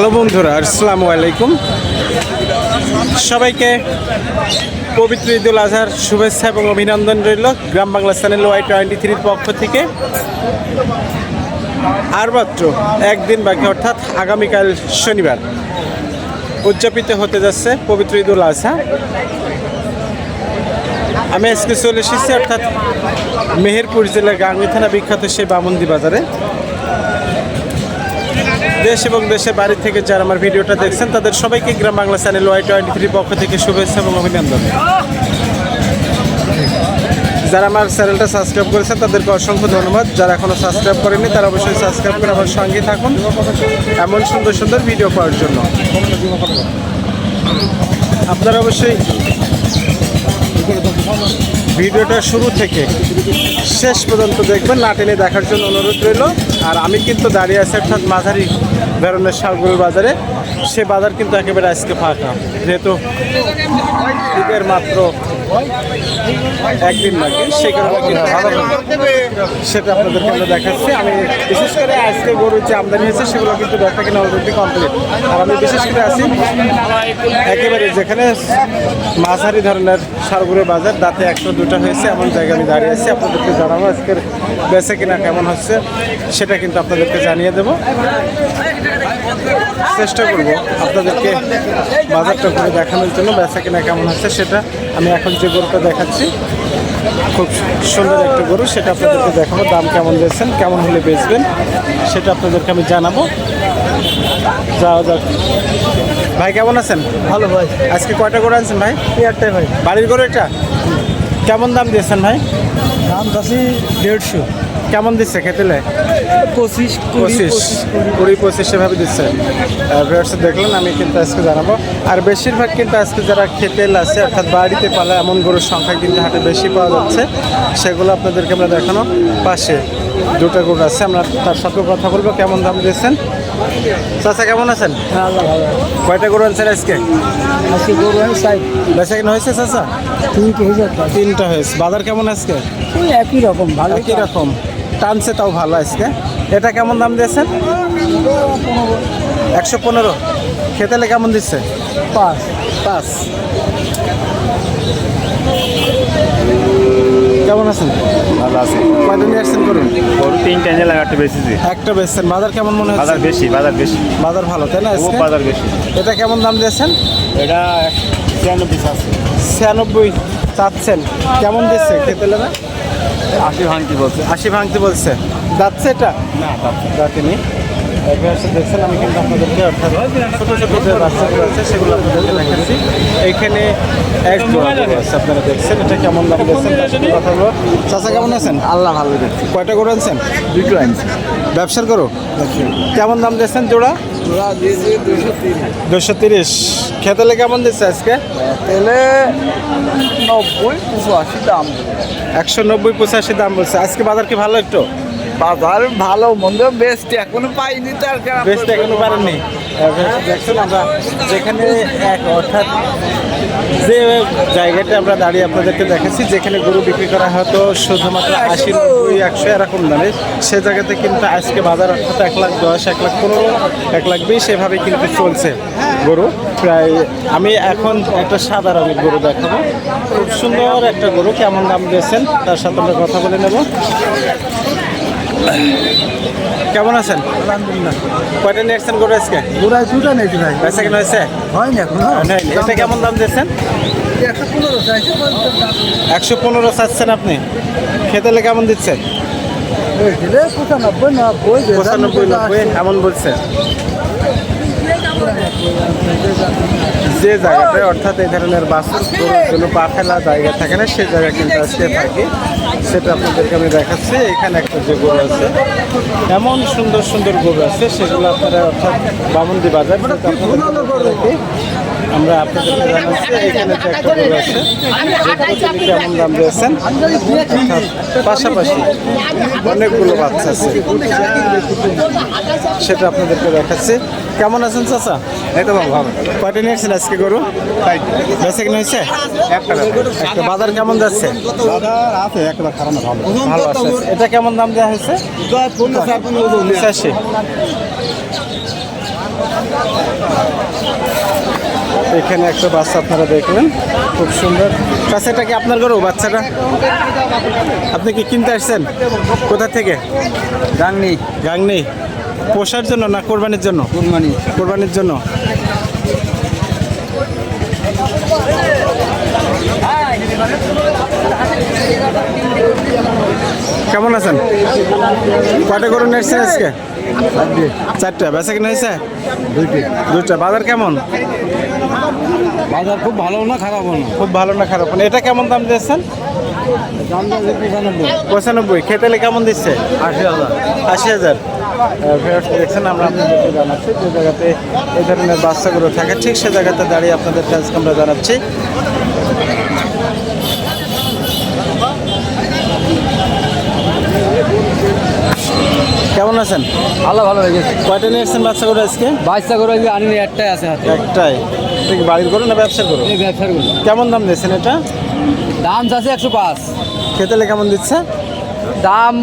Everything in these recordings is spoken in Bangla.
হ্যালো বন্ধুরা, আসসালামু আলাইকুম। সবাইকে পবিত্র ঈদুল আজহার শুভেচ্ছা এবং অভিনন্দন রইল Gram Bangla channel Y twenty থ্রির পক্ষ থেকে। আর মাত্র একদিন বাকি, অর্থাৎ আগামীকাল শনিবার উদযাপিত হতে যাচ্ছে পবিত্র ঈদুল আজহা। আমি আজকে চলে এসেছি, অর্থাৎ মেহেরপুর জেলার গাঙ্গি থানা বিখ্যাত সেই বামন্দি বাজারে। দেশ এবং দেশের বাড়ি থেকে যারা আমার ভিডিওটা দেখছেন, তাদের সবাইকে Gram Bangla channel Y twenty three পক্ষ থেকে শুভেচ্ছা এবং অভিনন্দন। যারা আমার চ্যানেলটা সাবস্ক্রাইব করেছেন, তাদেরকে অসংখ্য ধন্যবাদ। যারা এখনও সাবস্ক্রাইব করেনি তারা অবশ্যই সাবস্ক্রাইব করে আমার সঙ্গে থাকুন এমন সুন্দর সুন্দর ভিডিও পাওয়ার জন্য। আপনারা অবশ্যই ভিডিওটা শুরু থেকে শেষ পর্যন্ত দেখবেন, না টেনে দেখার জন্য অনুরোধ রইল। আর আমি কিন্তু দাঁড়িয়ে আছি অর্থাৎ মাঝারি বেরোনের শালগুলোর বাজারে। সে বাজার কিন্তু একেবারে আজকে ফাঁকা। যেহেতু ঈদের মাত্র একদিন বাকি সেই কারণে সেটা আপনাদেরকে আমরা দেখাচ্ছি। আমি বিশেষ করে আজকে গরুর যে আমদানি হয়েছে, সেগুলো কিন্তু দেখা কিনা অলরেডি কমপ্লিট আর আমি বিশেষ করে আছি একেবারে যেখানে মাঝারি ধরনের সারগুলো বাজার, দাঁতে একশো দুটো হয়েছে, এমন জায়গায় আমি দাঁড়িয়ে আছি। আপনাদেরকে জানাব আজকের বেচে কিনা কেমন হচ্ছে, সেটা কিন্তু আপনাদেরকে জানিয়ে দেবো। চেষ্টা করব আপনাদেরকে বাজারটা ঘুরে দেখানোর জন্য বেচা কিনা কেমন হচ্ছে সেটা আমি এখন যে গরুটা দেখাচ্ছি খুব সুন্দর একটা গরু সেটা আপনাদেরকে দেখাবো দাম কেমন দিয়েছেন কেমন হলে বেচবেন সেটা আপনাদেরকে আমি জানাব। যাওয়া যাক। ভাই কেমন আছেন? ভালো ভাই। আজকে কয়টা গরু আনছেন ভাই? একটাই ভাই। বাড়ির গরু এটা? কেমন দাম দিয়েছেন ভাই? দাম চাষি দেড়শো। কেমন দিচ্ছে খেতেলে পঁচিশ পঁচিশ কুড়ি। পঁচিশ সেভাবে দিচ্ছে। ভিউয়ার্স দেখলেন আমি কিন্তু আজকে জানাব। আর বেশিরভাগ কিন্তু আজকে যারা খেতেল আছে অর্থাৎ বাড়িতে পালা এমন গরুর সংখ্যা কিন্তু হাটে বেশি পাওয়া যাচ্ছে। সেগুলো আপনাদেরকে আমরা দেখানো। পাশে দুটো গরু আছে আমরা তার সাথেও কথা বলব কেমন দাম দিয়েছেন? চাচা কেমন আছেন? হ্যাঁ কয়টা গরু আনছেন আজকে? আজকে গরু বেচা কিনা হয়েছে চাচা? তিনটে টাকা তিনটা হয়েছে। বাজার কেমন আজকে? একই রকম ভালো একই রকম। টানছে তাও ভালো আজকে। এটা কেমন দাম দিয়েছেন? একশো পনেরো। খেতেলে কেমন দিচ্ছে? পাঁচ। পাঁচ। কেমন আছেন? ভালো আছে। কয়টা নিয়ে আসছেন করুন গরু তিনটা এনে লাগাতে বেশিছি একটা বেচছেন। বাজার কেমন মনে হচ্ছে? বাজার বেশি বাজার বেশি। বাজার ভালো তাই না ও বাজার বেশি। এটা কেমন দাম দিয়েছেন? এটা ছিয়ানব্বই আছে। ছিয়ানব্বই চাচ্ছেন। কেমন দিচ্ছে খেতেলে? না আশি ভাঙতি বলছে। আশি ভাঙতে বলছে। যাচ্ছে এটা? না এভাবে দেখছেন আমি কিন্তু আপনাদেরকে অর্থাৎ ছোটো ছোটো যে বাচ্চাগুলো আছে সেগুলো আপনাদেরকে দেখাচ্ছি। এইখানে এক জোড়া আছে আপনারা দেখছেন এটা কেমন দাম সাথে কথা চাচা কেমন আছেন? আল্লাহ ভালো দেখছি। কয়টা গরু আনছেন? দুটো আনছি। ব্যবসার গরু? কেমন দাম দিয়েছেন জোড়া? দিয়েছে দুশো দুশো তিরিশ। খেতেলে কেমন দিচ্ছে আজকে? তেলে নব্বই পঁচাশি দাম একশো নব্বই পঁচাশি দাম বলছে। আজকে বাজার কি ভালো একটু? বাজার ভালো মন্দ বেস্ট এখনও পাইনি তার বেস্ট এখনও পারেননি? দেখছেন আমরা যেখানে এক অর্থাৎ যে জায়গাটা আমরা দাঁড়িয়ে আপনাদেরকে দেখাচ্ছি যেখানে গরু বিক্রি করা হতো শুধুমাত্র আশি নব্বই একশো এরকম দামে। সে জায়গাতে কিন্তু আজকে বাজার অর্থাৎ এক লাখ দশ এক লাখ পনেরো এক লাখ বিশ এভাবে কিন্তু চলছে। গরু। প্রায় আমি এখন একটা সাদা রঙের গরু দেখাবো। খুব সুন্দর একটা গরু কেমন দাম দিয়েছেন? তার সাথে আমরা কথা বলে নেব। কেমন আছেন? আলহামদুলিল্লাহ। কয়টা নিয়ে আসছেন গরু আজকে? দুটো নেই ভাই। কেনা হয়েছে? হয়নি এখন। এটা কেমন দাম দিয়েছেন? একশো পনেরো চাচ্ছেন আপনি। খেতেলে কেমন দিচ্ছে? পঁচানব্বই নব্বই পঁচানব্বই নব্বই এমন বলছে। যে জায়গাটায় অর্থাৎ এই ধরনের বাসুর জন্য পা ফেলা জায়গা থাকে না সেই জায়গা কিন্তু আজকে থাকে। সেটা আপনাদেরকে আমি দেখাচ্ছি। এখানে একটা যে গরু আছে এমন সুন্দর সুন্দর গরু আছে সেগুলো আপনারা অর্থাৎ বামন্দি বাজার দেখি। আমরা আপনাদেরকে জানাচ্ছি এখানে যে একটা গরু আছে কেমন দাম দিয়েছেন। পাশাপাশি অনেকগুলো বাচ্চা আছে। সেটা আপনাদেরকে দেখাচ্ছি। কেমন আছেন চাচা? এই তো ভালো কয়টা নিয়ে আসছেন আজকে গরু? বেঁচে কিনে হয়েছে? একটা একটা বাজার কেমন যাচ্ছে? বাজার আছে একটা খারাপ না ভালো। ভালো আছে। এটা কেমন দাম দেওয়া হয়েছে? এখানে একটা বাচ্চা আপনারা দেখলেন খুব সুন্দর। চাচা এটা কি আপনার গরু বাচ্চাটা? আপনি কি কিনতে আসছেন? কোথা থেকে? গাংনি। গাংনি। পোষার জন্য না কোরবানির জন্য? কুরবানি। কোরবানির জন্য? কেমন আছেন? কটা গরু নিয়েছেন আজকে? চারটা। বেচা কিনা হয়েছে? দুইটি। দুটা বাজার কেমন? বাজার খুব ভালো না খারাপ না। খুব ভালো না খারাপ না। এটা কেমন দাম দিয়েছেন? পঁচানব্বই। খেতে কেমন দিচ্ছে? আশি হাজার। আশি হাজার। ফেরত দেখছেন আমরা আপনাদেরকে জানাচ্ছি যে জায়গাতে এই ধরনের বাচ্চাগুলো থাকে ঠিক সে জায়গাতে দাঁড়িয়ে আপনাদের আজকে আমরা জানাচ্ছি। কেমন আছেন? আল্লাহ ভালো লেগেছে কয়টা নিয়ে এসছেন বাচ্চাগুলো আজকে? বাইশটা করে আনিনি একটাই আছে একটাই। বাড়ির করো না ব্যবসা করো এই ব্যবসারগুলো কেমন দাম দিয়েছেন এটা? দাম আছে একশো পাঁচ। খেতেলে কেমন দিচ্ছে? দাম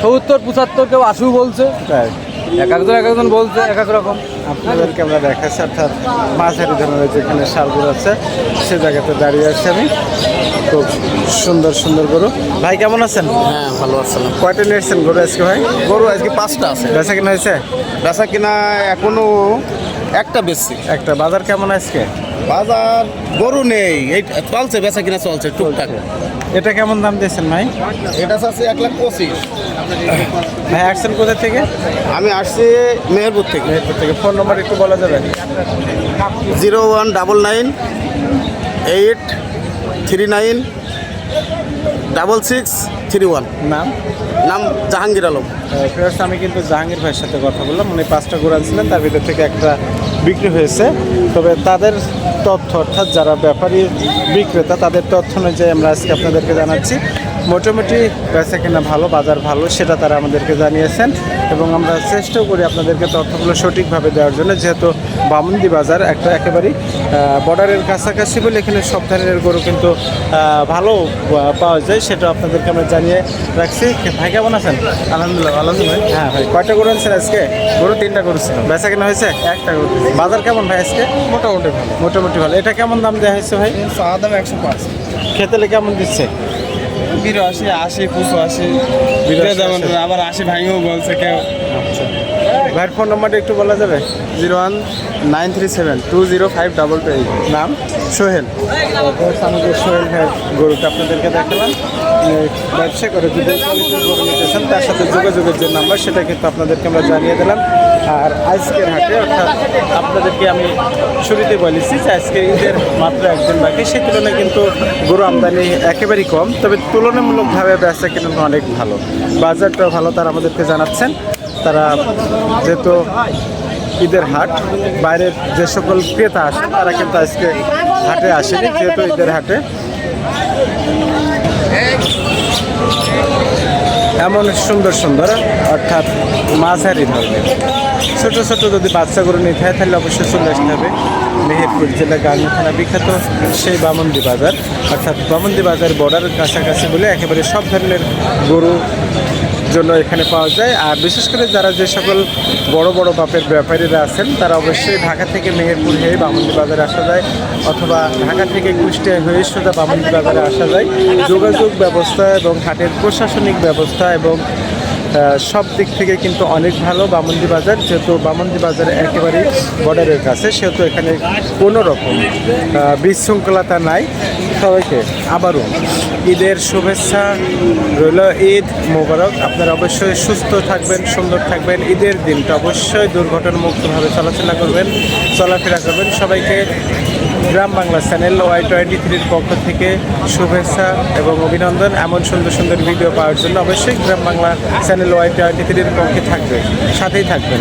সত্তর পঁচাত্তর কেউ আশিও বলছে। এক একজন এক একজন বলছে এক এক রকম। আপনাদেরকে আমরা দেখাচ্ছি অর্থাৎ মাঝারি ধরনের যেখানে সারগুলো আছে সে জায়গাতে দাঁড়িয়ে আছি আমি। খুব সুন্দর সুন্দর গরু। ভাই কেমন আছেন? হ্যাঁ ভালো আসসালাম কয়টা নিয়ে এসছেন গরু আজকে ভাই? গরু আজকে পাঁচটা আছে। বেচা কিনা হয়েছে? বেচা কিনা এখনও একটা বেশি একটা বাজার কেমন আজকে? বাজার গরু নেই। এই চলছে বেচা কিনা চলছে টুকটাক। এটা কেমন দাম দিয়েছেন ভাই? এটা আছে এক লাখ পঁচিশ। ভাই আসছেন কোথা থেকে? আমি আসছি মেহেরপুর থেকে। মেহেরপুর থেকে। ফোন নম্বর একটু বলা যাবে? Zero one double nine eight three nine double six three one. নাম? নাম জাহাঙ্গীর আলম। ফেরত আমি কিন্তু জাহাঙ্গীর ভাইয়ের সাথে কথা বললাম। উনি পাঁচটা গরু আনছিলেন তার ভিতর থেকে একটা বিক্রি হয়েছে। তবে তাদের তথ্য, অর্থাৎ যারা ব্যাপারী বিক্রেতা, তাদের তথ্য অনুযায়ী আমরা আজকে আপনাদেরকে জানাচ্ছি। মোটামুটি বেচা কিনা ভালো বাজার ভালো সেটা তারা আমাদেরকে জানিয়েছেন এবং আমরা চেষ্টাও করি আপনাদেরকে তথ্যগুলো সঠিকভাবে দেওয়ার জন্য। যেহেতু বামুন্দি বাজার একটা একেবারেই বর্ডারের কাছাকাছি বলে এখানে সব ধরনের গরু কিন্তু ভালো পাওয়া যায় সেটা আপনাদেরকে আমরা জানিয়ে রাখছি। ভাই কেমন আছেন? আলহামদুলিল্লাহ ভালো আছেন ভাই। হ্যাঁ ভাই কয়টা গরু আনছেন আজকে? গরু তিনটা গরু ছিল। বেচা কেনা হয়েছে? একটা গরু বাজার কেমন ভাই আজকে? মোটামুটি ভালো। মোটামুটি ভালো। এটা কেমন দাম দেওয়া হয়েছে ভাই? চাওয়া দাম একশো পাঁচ। খেতেলে কেমন দিচ্ছে? বিরাশি আশি পঁচাশি। আবার আশি ভাঙেও বলছে কেউ। আচ্ছা। ভাইয়ের ফোন নাম্বারটা একটু বলা যাবে? Zero one nine three seven two zero five double two eight. নাম? সোহেল। আমি যে সোহেল ভাইয়ের গরুটা আপনাদেরকে দেখালাম। ব্যবসা করে যদি গরু নিতে চান তার সাথে যোগাযোগের যে নাম্বার সেটা কিন্তু আপনাদেরকে আমরা জানিয়ে দিলাম। আর আজকের হাটে, অর্থাৎ আপনাদেরকে আমি শুরুতে বলেছি যে আজকে ঈদের মাত্র একদিন বাকি, সেই তুলনায় কিন্তু গরু আমদানি একেবারেই কম, তবে তুলনামূলকভাবে বেচা কিন্তু অনেক ভালো। বাজারটাও ভালো তারা আমাদেরকে জানাচ্ছেন। তারা যেহেতু ঈদের হাট, বাইরের যে সকল ক্রেতা আসে, তারা কিন্তু আজকে হাটে আসেনি, যেহেতু ঈদের হাটে। এমন সুন্দর সুন্দর, অর্থাৎ মাঝারি ধরনের। ছোট ছোট যদি বাচ্চাগুলো নিতে হয় তাহলে অবশ্যই চলে আসতে হবে। মেহেরপুর জেলা গাঙ্গি থানা বিখ্যাত সেই বামন্দি বাজার। অর্থাৎ বামন্দি বাজার বর্ডারের কাছাকাছি বলে একেবারে সব ধরনের গরু জন্য এখানে পাওয়া যায়। আর বিশেষ করে যারা যে সকল বড় বড় বাপের ব্যাপারীরা আছেন, তারা অবশ্যই ঢাকা থেকে মেহেরপুর হয়ে বামন্দি বাজারে আসা যায়, অথবা ঢাকা থেকে কুষ্টিয়া হয়ে সোজা বামন্দি বাজারে আসা যায়। যোগাযোগ ব্যবস্থা এবং হাটের প্রশাসনিক ব্যবস্থা এবং সব দিক থেকে কিন্তু অনেক ভালো বামন্দি বাজার, যেহেতু বামন্দি বাজার একেবারেই বর্ডারের কাছে, সেহেতু এখানে কোনো রকম বিশৃঙ্খলতা নাই। সবাইকে আবারও ঈদের শুভেচ্ছা রইল, ঈদ মোবারক। আপনারা অবশ্যই সুস্থ থাকবেন, সুন্দর থাকবেন। ঈদের দিনটা অবশ্যই দুর্ঘটনামুক্তভাবে চলাচলা করবেন, চলাফেরা করবেন। সবাইকে Gram Bangla channel Y twenty থ্রির পক্ষ থেকে শুভেচ্ছা এবং অভিনন্দন। এমন সুন্দর সুন্দর ভিডিও পাওয়ার জন্য অবশ্যই Gram Bangla channel Y twenty থ্রির পক্ষে থাকবে। সাথেই থাকবেন।